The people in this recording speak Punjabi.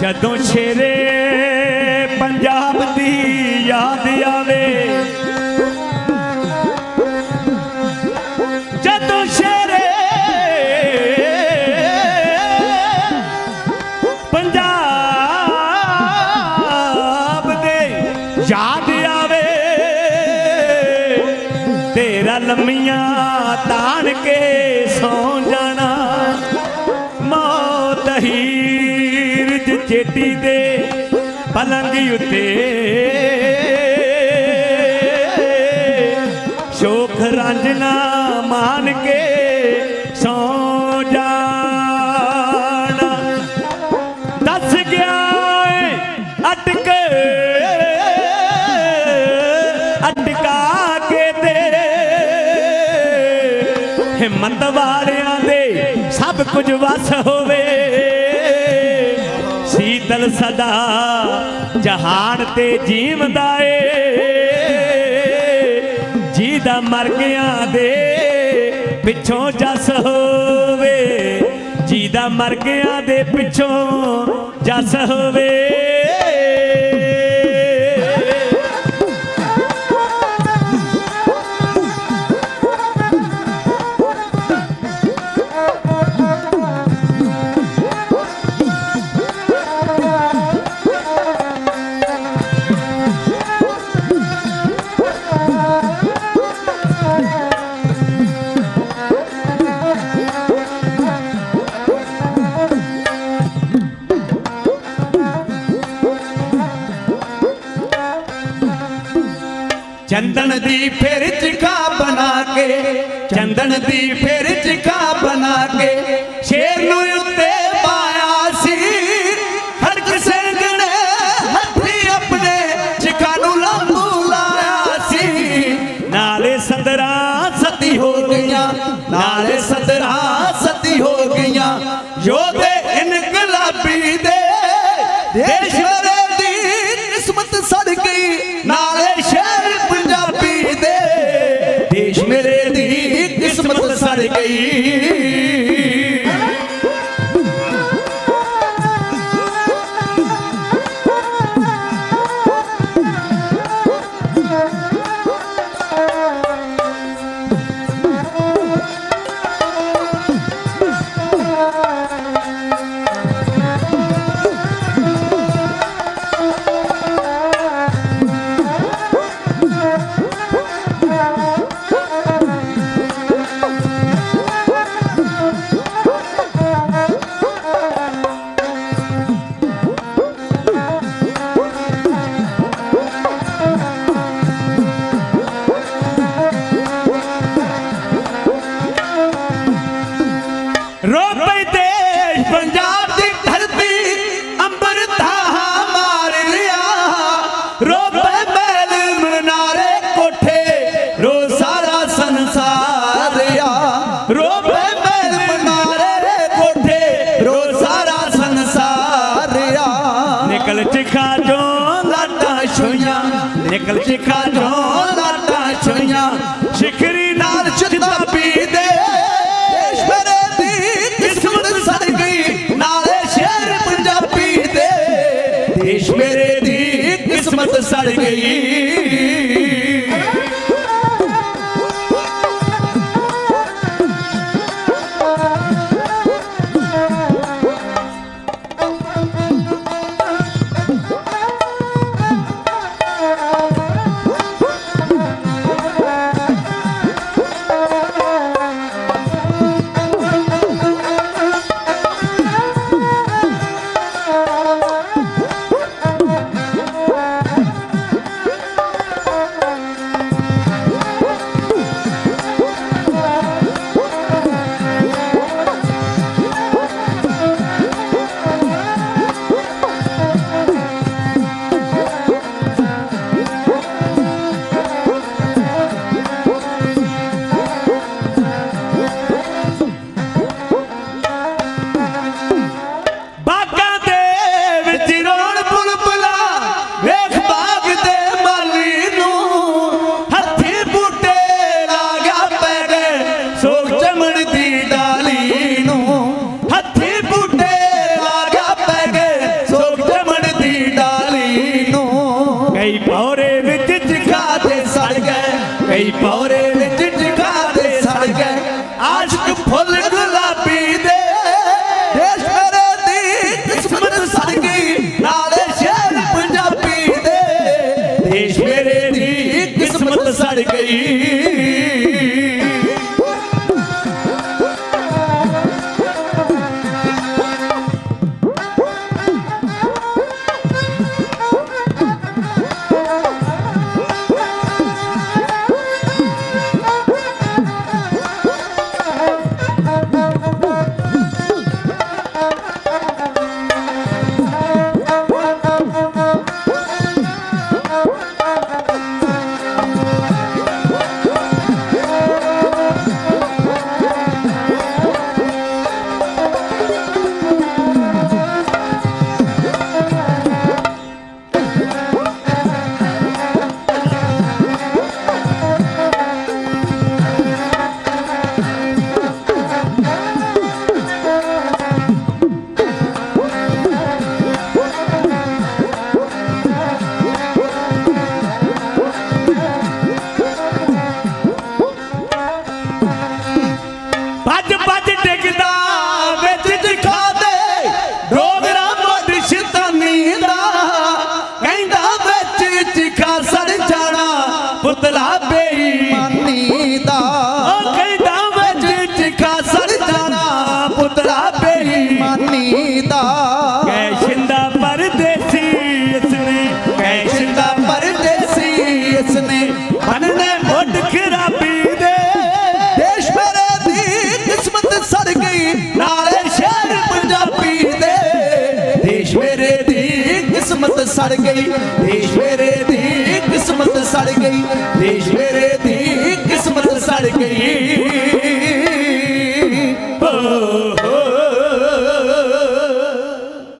ਜਦੋਂ ਸ਼ੇਰੇ ਪੰਜਾਬ ਦੀ ਯਾਦ ਆਵੇ। ਜਦੋਂ ਸ਼ੇਰੇ ਪੰਜਾਬ ਦੇ ਯਾਦ ਆਵੇ, ਤੇਰਾ ਲੰਮੀਆਂ ਤਾਣ ਕੇ ਸੌ ਜਾਣਾ, ਮੌਤ ਹੀਰ ਜ ਚੇਟੀ ਦੇ ਪਲੰਗ ਉੱਤੇ। ਸ਼ੋਖ ਰਾਂਝਣਾ ਮਾਨ ਕੇ ਸੌ ਜਾਣਾ। ਦੱਸ ਗਿਆ ਏ ਅਟਕ, ਅਟਕਾ ਕੇ ਤੇਰੇ ਹਿੰਮਤ ਵਾਲਿਆਂ ਦੇ ਸਭ ਕੁਝ ਵਸ ਹੋਵੇ। ਸੀਤਲ ਸਦਾ ਜਹਾਨ ਤੇ ਜੀਵਦਾ ਏ ਜਿਹਦਾ ਮਰ ਗਿਆ ਦੇ ਪਿੱਛੋਂ ਜਸ ਹੋਵੇ ਜਿਹਦਾ ਮਰ ਗਿਆ ਦੇ ਪਿੱਛੋਂ ਜਸ ਹੋਵੇ ਚੰਦਨ ਦੀ ਫਿਰ ਚਿਖਾ ਬਣਾ ਕੇ, ਚੰਦਨ ਦੀ ਫਿਰ ਚਿਖਾ ਬਣਾ ਕੇ, ਸ਼ੇਰ ਨੂੰ ਉੱਤੇ ਪਾਇਆ ਸੀ। ਖੜਕ ਸਿੰਘ ਨੇ ਹੱਥੀ ਆਪਣੇ ਚਿਖਾ ਨੂੰ ਲੰਬੂ ਲਾਇਆ ਸੀ। ਨਾਲੇ ਸੰਦਰਾਂ ਸਤੀ ਹੋ ਗਈਆਂ, ਨਾਲੇ ਸਦਰਾਂ ਸਤੀ ਹੋ ਗਈਆਂ। ਯੋਧੇ ਇਨਕਲਾਬੀ ਦੇ ਦੇਸ਼ ਦੇ ਕਿਸਮਤ ਪੰਜਾਬ ਦੀ ਧਰਤੀ ਅੰਬਰ ਤਾਹਾ ਮਾਰ ਲਿਆ। ਰੋਪੇ ਮਹਿਲ ਮਨਾਰੇ ਕੋਠੇ ਰੋ ਸਾਰਾ ਸੰਸਾਰ ਆ। ਰੋਪੇ ਮਹਿਲ ਮਨਾਰੇ ਕੋਠੇ ਰੋ ਸਾਰਾ ਸੰਸਾਰ ਆ। ਨਿਕਲ ਚਿਖਾ ਚੋਂ ਲਾਟਾਂ ਛੋਈਆਂ, ਨਿਕਲ ਚਿਖਾ ਕਿਸਮਤ Pobre ਕਿਸਮਤ ਸੜ ਗਈ। ਦੇਸ਼ ਮੇਰੇ ਦੀ ਕਿਸਮਤ ਸੜ ਗਈ। ਦੇਸ਼ ਮੇਰੇ ਦੀ ਕਿਸਮਤ ਸੜ ਗਈ।